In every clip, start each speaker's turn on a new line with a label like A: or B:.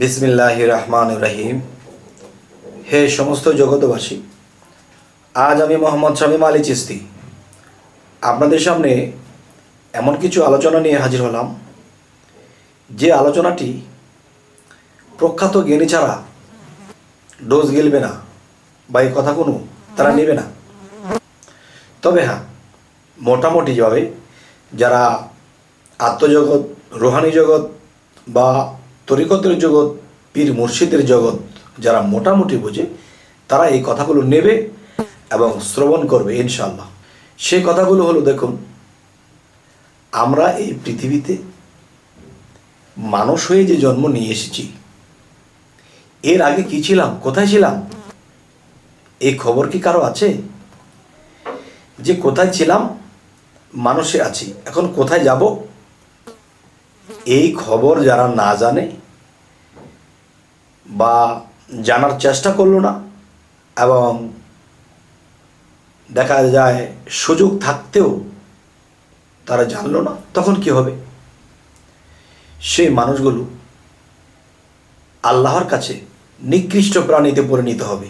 A: বিসমিল্লাহ রহমান রহিম। হে সমস্ত জগতবাসী আজ আমি মোহাম্মদ শামীম আলী চিস্তি আপনাদের সামনে এমন কিছু আলোচনা নিয়ে হাজির হলাম, যে আলোচনাটি প্রখ্যাত জ্ঞানী ছাড়া ডোজ গেলবে না বা এই কথা কোনো তারা নেবে না। তবে হ্যাঁ মোটামুটিভাবে যারা আত্মজগৎ, রোহানি জগৎ বা তরিকতের জগৎ, পীর মুর্শিদের জগৎ যারা মোটামুটি বোঝে, তারা এই কথাগুলো নেবে এবং শ্রবণ করবে ইনশাল্লাহ সেই কথাগুলো হলো দেখুন, আমরা এই পৃথিবীতে মানুষ হয়ে যে জন্ম নিয়ে এসেছি, এর আগে কি ছিলাম? কোথায় ছিলাম? এই খবর কি কারও আছে? যে কোথায় ছিলাম? মানুষে আছি। এখন কোথায় যাব? এই খবর যারা না জানে বা জানার চেষ্টা করল না এবং দেখা যায় সুযোগ থাকতেও তারা জানলো না, তখন কি হবে? সেই মানুষগুলো আল্লাহর কাছে নিকৃষ্ট প্রাণীতে পরিণত হবে।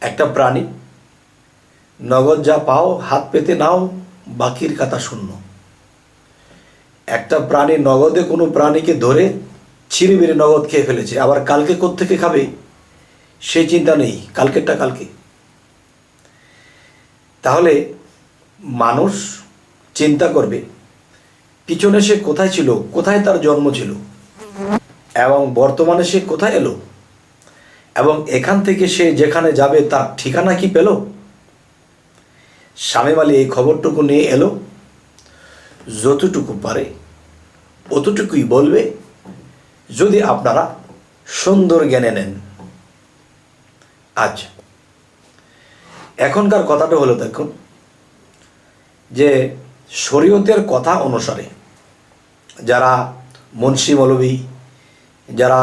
A: একটা প্রাণী, নগদ যা পাও, হাত পেতে নাও, বাকির কাতা শূন্য। একটা প্রাণী নগদে কোনো প্রাণীকে ধরে ছিঁড়ে নগদ খেয়ে ফেলেছে। আবার কালকে থেকে খাবে? সেই চিন্তা নেই। কালকেরটা কালকে। তাহলে মানুষ চিন্তা করবে, পিছনে সে কোথায় ছিল? কোথায় তার জন্ম ছিল? এবং বর্তমানে সে কোথায় এলো? এবং এখান থেকে সে যেখানে যাবে তার ঠিকানা কি পেল? স্বামী আলী এই খবরটুকু নিয়ে এলো। যতটুকু পারে, অতটুকুই বলবে যদি আপনারা সুন্দর জ্ঞানে নেন। আচ্ছা এখনকার কথাটা হলো দেখুন, যে শরীয়তের কথা অনুসারে যারা মুন্সি মৌলবী যারা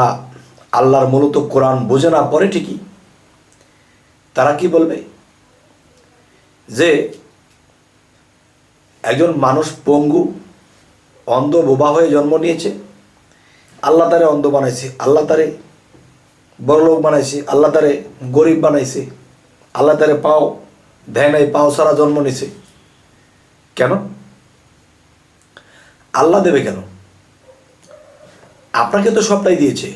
A: আল্লাহর মূলত কোরআন বোঝে না পড়ে ঠিকই, তারা কি বলবে? যে একজন মানুষ পঙ্গু, অন্ধ বোবা হয়ে জন্ম নিয়েছে। আল্লাহ তারে অন্ধ বানাইছে, আল্লাহ তারে বড়লোক বানাইছে, আল্লাহ তারে গরিব বানাইছে, আল্লাহ তারে পাও দেয় পাও সারা জন্ম নিছে। কেন? আল্লাহ দেবে কেন? আপনাকে তো সবটাই দিয়েছে,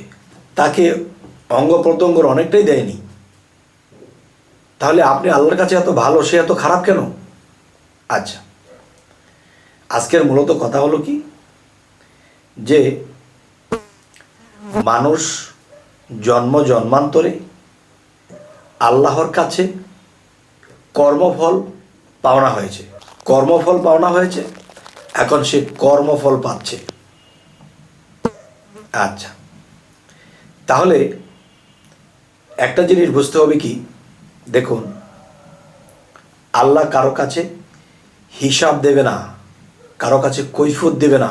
A: তাকে অঙ্গ প্রত্যঙ্গর অনেকটাই দেয়নি। তাহলে আপনি আল্লাহর কাছে এত ভালো, সে এত খারাপ কেন? আচ্ছা। আজকের মূলত কথা হলো কি? যে মানুষ জন্ম জন্মান্তরে আল্লাহর কাছে কর্মফল পাওনা হয়েছে। কর্মফল পাওনা হয়েছে, এখন সে কর্মফল পাচ্ছে। আচ্ছা তাহলে একটা জিনিস বুঝতে হবে কি? দেখুন, আল্লাহ কারও কাছে হিসাব দেবে না। কারও কাছে কৈফত দেবে না।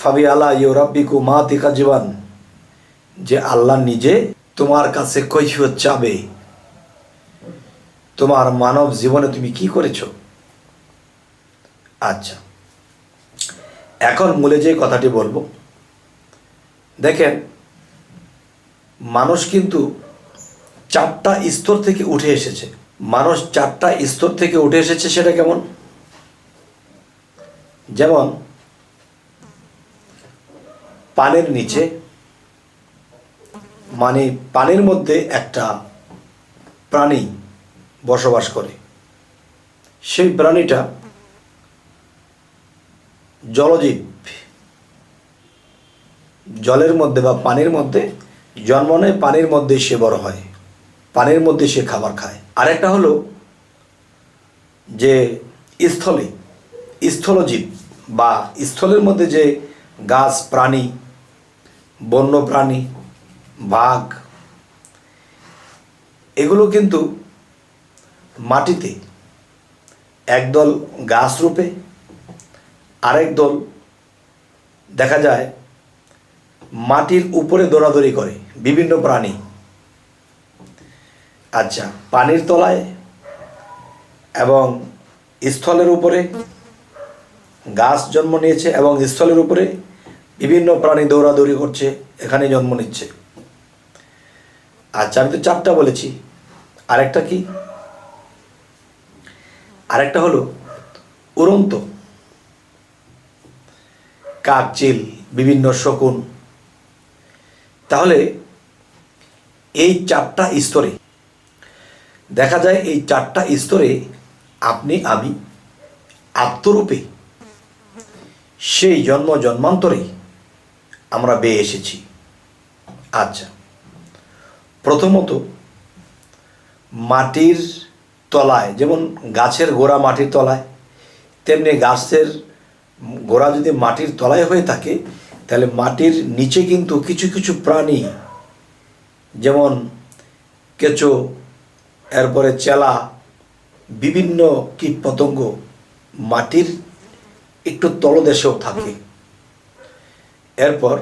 A: ফাবি আল্লাহ ইউরাব্বিকু মা তিকা জীবান, যে আল্লাহ নিজে তোমার কাছে কৈফিয়ত চাবে। তোমার মানব জীবনে তুমি কি করেছ? আচ্ছা এখন মূলে যে কথাটি বলব। দেখেন, মানুষ কিন্তু চারটা স্তর থেকে উঠে এসেছে। মানুষ চারটা স্তর থেকে উঠে এসেছে সেটা কেমন? যেমন, পানের নিচে মানে পানির মধ্যে একটা প্রাণী বসবাস করে। সেই প্রাণীটা জলজীব। জলের মধ্যে বা পানির মধ্যে জন্ম নেয়, পানির মধ্যে সে বড় হয়, পানির মধ্যে সে খাবার খায়। আরেকটা হলো যে স্থলে, স্থলজীব। বা স্থলের মধ্যে যে গাছ, প্রাণী বন্য প্রাণী বাঘ, এগুলো কিন্তু মাটিতে একদল গাছ রূপে আরেক দল দেখা যায় মাটির উপরে দৌড়াদৌড়ি করে, বিভিন্ন প্রাণী। আচ্ছা পানির তলায় এবং স্থলের উপরে গাছ জন্ম নিয়েছে এবং স্থলের উপরে বিভিন্ন প্রাণী দৌড়াদৌড়ি করছে এখানে জন্ম নিচ্ছে। আচ্ছা আমি তো চারটা বলেছি। আরেকটা কি? আরেকটা হলো উড়ন্ত। কাক চিল বিভিন্ন শকুন। তাহলে এই চারটা স্তরে, দেখা যায় এই চারটা স্তরে আপনি, আমি আত্মরূপে সেই জন্ম জন্মান্তরে আমরা বেয়ে এসেছি। আচ্ছা প্রথমত মাটির তলায়, যেমন গাছের গোড়া মাটির তলায়, তেমনি গাছের গোড়া যদি মাটির তলায় হয়ে থাকে, তাহলে মাটির নিচে কিন্তু কিছু কিছু প্রাণী, যেমন কেঁচো, এরপরে চেলা, বিভিন্ন কীট পতঙ্গ মাটির একটু তলদেশেও থাকে। এরপর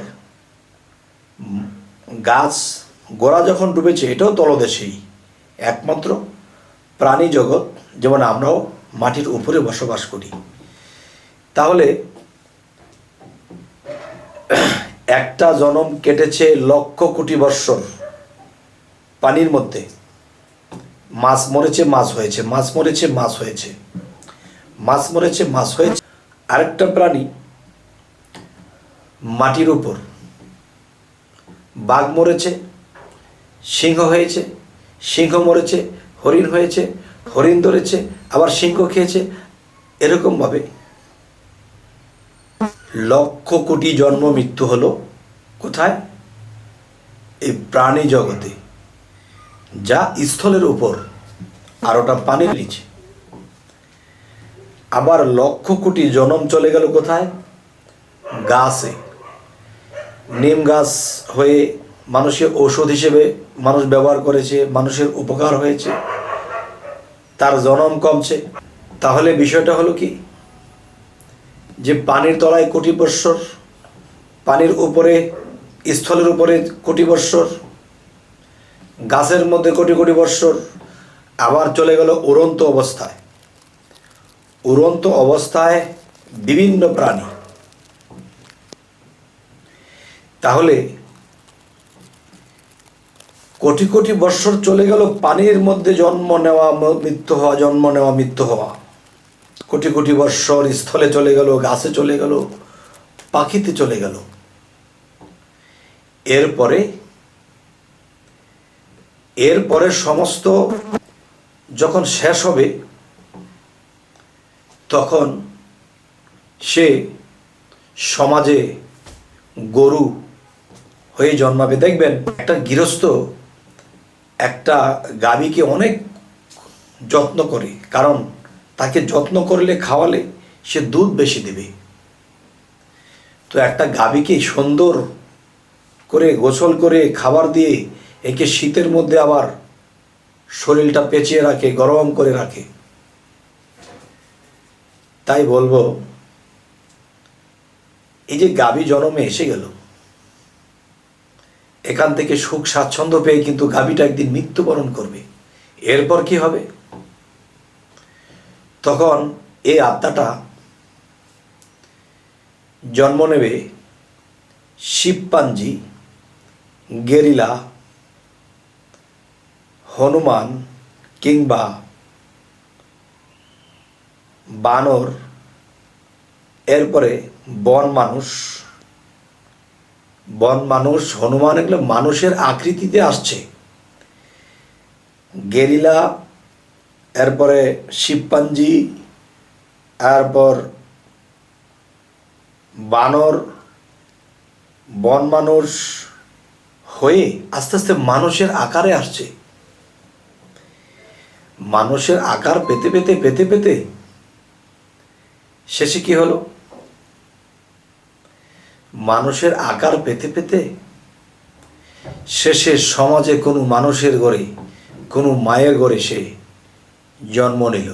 A: গাছ গোড়া যখন ডুবেছে এটাও তলদেশেই। একমাত্র প্রাণী জগৎ যেমন আমরাও মাটির উপরে বসবাস করি। তাহলে একটা জনম কেটেছে লক্ষ কোটি বৎসর পানির মধ্যে। মাছ মরেছে মাছ হয়েছে। মাছ মরেছে মাছ হয়েছে। মাছ মরেছে মাছ হয়েছে আরেকটা প্রাণী মাটির উপর। বাঘ মরেছে, সিংহ হয়েছে, সিংহ মরেছে, হরিণ হয়েছে, হরিণ ধরেছে, আবার সিংহ খেয়েছে। এরকমভাবে লক্ষ কোটি জন্ম মৃত্যু হলো কোথায়? এই প্রাণী জগতে, যা স্থলের উপর আর ওটা পানির নিচে। আবার লক্ষ কোটি জনম চলে গেল কোথায়? গাছে। নিম গাছ হয়ে মানুষের ঔষধ হিসেবে মানুষ ব্যবহার করেছে, মানুষের উপকার হয়েছে। তার জনম কমছে। তাহলে বিষয়টা হলো কি? যে পানির তলায় কোটি বৎসর পানির উপরে, স্থলের উপরে কোটি বৎসর গাছের মধ্যে কোটি কোটি বৎসর আবার চলে গেল উড়ন্ত অবস্থায়। উড়ন্ত অবস্থায় বিভিন্ন প্রাণী। তাহলে কোটি কোটি বৎসর চলে গেল পানির মধ্যে জন্ম নেওয়া, মৃত্যু হওয়া, জন্ম নেওয়া, মৃত্যু হওয়া। কোটি কোটি বৎসর স্থলে চলে গেল, গাছে চলে গেল, পাখিতে চলে গেল। এরপরে এরপরে সমস্ত যখন শেষ হবে তখন সে সমাজে গরু হয়ে জন্মাবে। দেখবেন, একটা গৃহস্থ একটা গাভীকে অনেক যত্ন করে, কারণ তাকে যত্ন করলে, খাওয়ালে সে দুধ বেশি দেবে। তো একটা গাভীকে সুন্দর করে, গোসল করে, খাবার দিয়ে একে শীতের মধ্যে আবার শরীরটা পেঁচিয়ে রাখে, গরম করে রাখে। তাই বলব, এই যে গাভী জনমে এসে গেল, এখান থেকে সুখ স্বাচ্ছন্দ্য পেয়ে কিন্তু গাভীটা একদিন মৃত্যুবরণ করবে। এরপর কি হবে? তখন এই আত্মাটা জন্ম নেবে শিবপাঞ্জি, গেরিলা, হনুমান কিংবা বানর, এরপরে বন মানুষ। বন মানুষ, হনুমান এগুলো মানুষের আকৃতিতে আসছে। গেরিলা, এরপরে শিবপাঞ্জি, এরপর বানর, বন মানুষ হয়ে আস্তে আস্তে মানুষের আকারে আসছে। মানুষের আকার পেতে পেতে পেতে পেতে শেষে কি হলো? মানুষের আকার পেতে পেতে শেষে সমাজে কোনো মানুষের ঘরে, কোনো মায়ের ঘরে সে জন্ম নিল।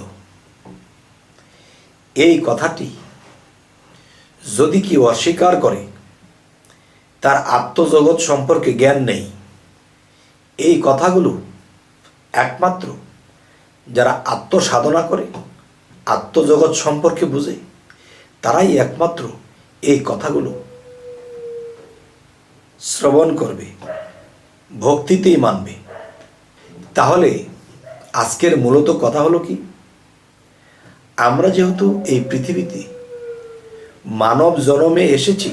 A: এই কথাটি যদি কি অস্বীকার করে, তার আত্মজগৎ সম্পর্কে জ্ঞান নেই, এই কথাগুলো একমাত্র যারা আত্মসাধনা করে, আত্মজগৎ সম্পর্কে বুঝে। তারাই একমাত্র এই কথাগুলো শ্রবণ করবে, ভক্তিতেই মানবে। তাহলে আজকের মূলত কথা হলো কি? আমরা যেহেতু এই পৃথিবীতে মানব জনমে এসেছি,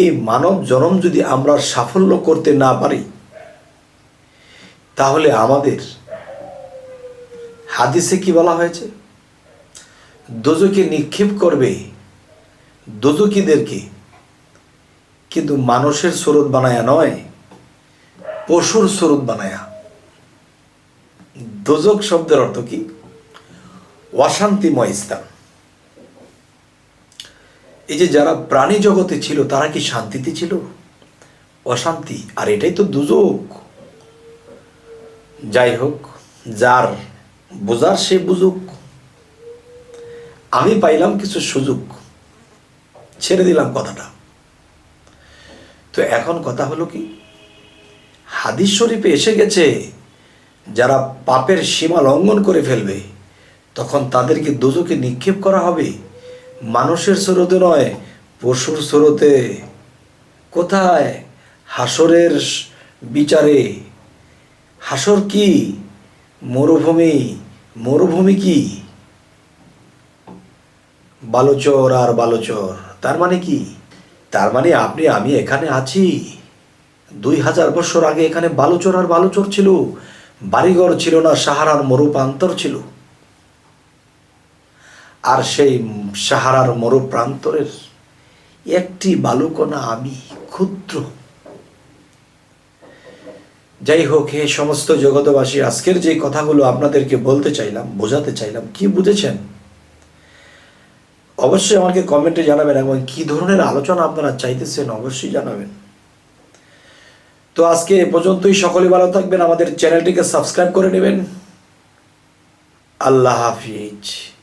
A: এই মানব জনম যদি আমরা সাফল্য করতে না পারি, তাহলে আমাদের হাদিসে কি বলা হয়েছে? দোজকে নিক্ষেপ করবে দোজকিদেরকে কিন্তু মানুষের স্রোত বানায়া নয়, পশুর স্রোত বানায়া। দোজক শব্দের অর্থ কি? অশান্তিময় স্থান। এই যে যারা প্রাণী জগতে ছিল, তারা কি শান্তিতে ছিল? অশান্তি, আর এটাই তো দুযোগ যাই হোক, যার বোঝার সে বুঝুক আমি পাইলাম কিছু সুযোগ। ছেড়ে দিলাম কথাটা। তো এখন কথা হলো কি? হাদিস শরীফে এসে গেছে, যারা পাপের সীমা লঙ্ঘন করে ফেলবে, তখন তাদেরকে দুজকে নিক্ষেপ করা হবে। মানুষের স্রোতে নয়, পশুর স্রোতে। কোথায়? হাসরের বিচারে। হাসর কি? মরুভূমি। মরুভূমি কি? বালুচর আর বালুচর। তার মানে কি? তার মানে আপনি, আমি এখানে আছি। দুই হাজার বছর আগে এখানে বালুচর আর বালুচর ছিল। বাড়িঘর ছিল না, সাহারার মরু প্রান্তর ছিল। আর সেই সাহারার মরুপ্রান্তরের একটি বালুকণা আমি ক্ষুদ্র। যাই হোক, হে সমস্ত জগতবাসী আজকের যে কথাগুলো আপনাদেরকে বলতে চাইলাম, বোঝাতে চাইলাম, কি বুঝেছেন? অবশ্যই আমাকে কমেন্টে জানাবেন এবং কি ধরনের আলোচনা আপনারা চাইতেছেন অবশ্যই জানাবেন। তো আজকে এ পর্যন্তই, সকলে ভালো থাকবেন। আমাদের চ্যানেলটিকে সাবস্ক্রাইব করে নেবেন। আল্লাহ হাফিজ।